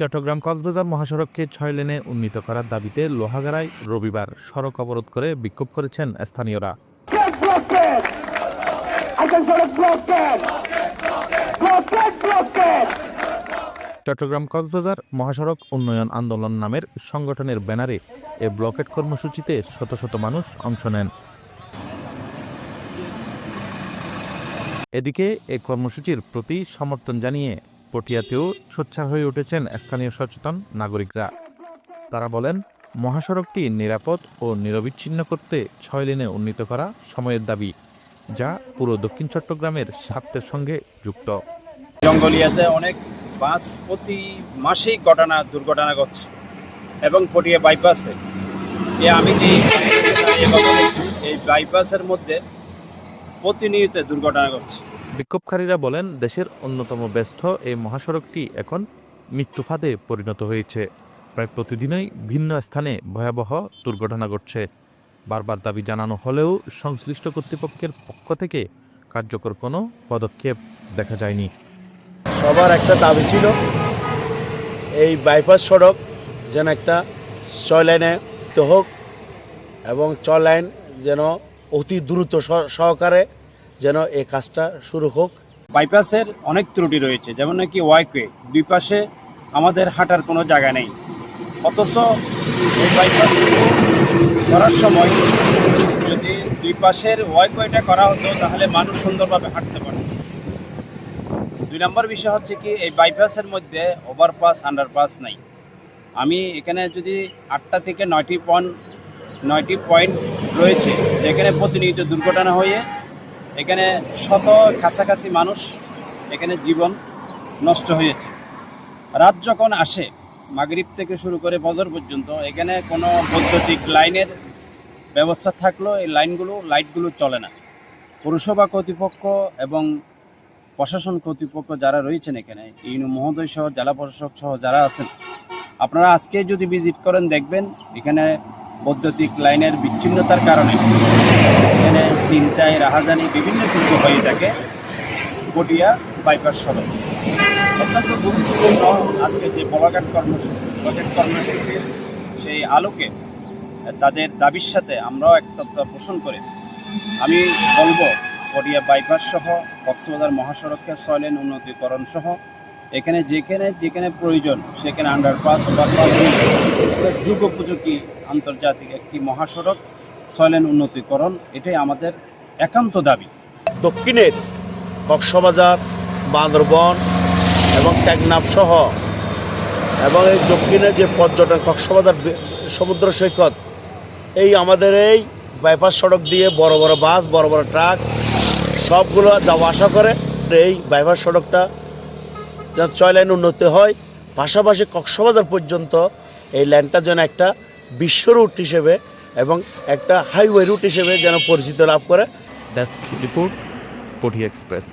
চট্টগ্রাম কক্সবাজার মহাসড়ককে ছয় লেনে উন্নীত করার দাবিতে লোহাগাড়ায় রবিবার সড়ক অবরোধ করে বিক্ষোভ করেছেন স্থানীয়রা! Blockade! চট্টগ্রাম কক্সবাজার মহাসড়ক উন্নয়ন আন্দোলন নামের সংগঠনের ব্যানারে এ ব্লকেট কর্মসূচিতে শত শত মানুষ অংশ নেন এদিকে এ কর্মসূচির প্রতি সমর্থন জানিয়ে পটিয়াতেও সোচ্চার হয়ে উঠেছেন স্থানীয় সচেতন নাগরিকরা। তারা বলেন, মহাসড়কটি নিরাপদ ও নিরবিচ্ছিন্ন করতে ছয় লেনে উন্নীত করা সময়ের দাবি, যা পুরো দক্ষিণ চট্টগ্রামের স্বার্থের সঙ্গে যুক্ত। জঙ্গলিয়াতে অনেক, বাস প্রতি মাসেই ঘটনা, দুর্ঘটনা ঘটছে এবং পটিয়া বাইপাসে। এ আমি এই বাইপাসের মধ্যে প্রতিনিয়ত দুর্ঘটনা ঘটছে। বিক্ষোভকারীরা বলেন, দেশের অন্যতম ব্যস্ত এই মহাসড়কটি এখন মৃত্যুফাদে পরিণত হয়েছে। প্রায় প্রতিদিনই ভিন্ন স্থানে ভয়াবহ দুর্ঘটনা ঘটছে। বারবার দাবি জানানো হলেও সংশ্লিষ্ট কর্তৃপক্ষের পক্ষ থেকে কার্যকর কোনো পদক্ষেপ দেখা যায়নি। সবার একটা দাবি ছিল, এই বাইপাস সড়ক যেন একটা ছয় লাইনে হোক এবং ছয় লাইন যেন অতি দ্রুত সহ- সহকারে যেন এই কাজটা শুরু হোক। বাইপাসের অনেক ত্রুটি রয়েছে, যেমন নাকি ওয়াইকওয়ে দুই পাশে আমাদের হাঁটার কোনো জায়গা নেই। অথচ এই বাইপাস করার সময় যদি দুই পাশের ওয়াইকওয়েটা করা হতো, তাহলে মানুষ সুন্দরভাবে হাঁটতে পারত। দুই নম্বর বিষয় হচ্ছে কি, এই বাইপাসের মধ্যে ওভারপাস, আন্ডারপাস নাই। আমি এখানে যদি আটটা থেকে নয়টি পয়েন্ট নয়টি পয়েন্ট রয়েছে, যেখানে প্রতিনিয়ত দুর্ঘটনা হয়ে এখানে শত কাছাকাছি মানুষ এখানে জীবন নষ্ট হয়েছে। রাত যখন আসে, মাগরিব থেকে শুরু করে বজর পর্যন্ত, এখানে কোনো বৈদ্যুতিক লাইনের ব্যবস্থা থাকলেও এই লাইনগুলো, লাইটগুলো চলে না। পৌরসভা কর্তৃপক্ষ এবং প্রশাসন কর্তৃপক্ষ যারা রয়েছেন এখানে, ইউনো মহোদয় সহ, জেলা প্রশাসক সহ যারা আছেন, আপনারা আজকে যদি ভিজিট করেন, দেখবেন এখানে বৈদ্যুতিক লাইনের বিচ্ছিন্নতার কারণে। এখানে চিন্তায়, রাহাজানি, বিভিন্ন কিছু হয়ে থাকে। পটিয়া বাইপাস সড়ক। অত্যন্ত গুরুত্বপূর্ণ আজকে যে বলাঘাট কর্মসূচি বলাঘাট কর্মসূচির সেই আলোকে তাদের দাবির সাথে আমরাও একতত্ত্ব পোষণ করে। আমি বলব গটিয়া বাইপাস সহ, কক্সবাজার মহাসড়ককে ছয় লেন উন্নতিকরণ সহ, এখানে যেখানে যেখানে প্রয়োজন, সেখানে আন্ডারপাস ওভারপাস যুগ উপযোগী আন্তর্জাতিক একটি মহাসড়ক ছয় লেন উন্নতিকরণ, এটাই আমাদের একান্ত দাবি। দক্ষিণের কক্সবাজার, বান্দরবন এবং টেকনাফ সহ এবং এই দক্ষিণের যে পর্যটন, কক্সবাজার সমুদ্র সৈকত, এই আমাদের এই বাইপাস সড়ক দিয়ে বড় বড় বাস, বড় বড় ট্রাক, সবগুলো যাওয়া আসা করে এই বাইপাস সড়কটা যেন ছয় লাইন উন্নতি হয়। পাশাপাশি কক্সবাজার পর্যন্ত এই ল্যান্ডটা যেন একটা বিশ্ব রুট হিসেবে এবং একটা হাইওয়ে রুট হিসেবে যেন পরিচিত লাভ করে। ডেস্ক রিপোর্ট পটি এক্সপ্রেস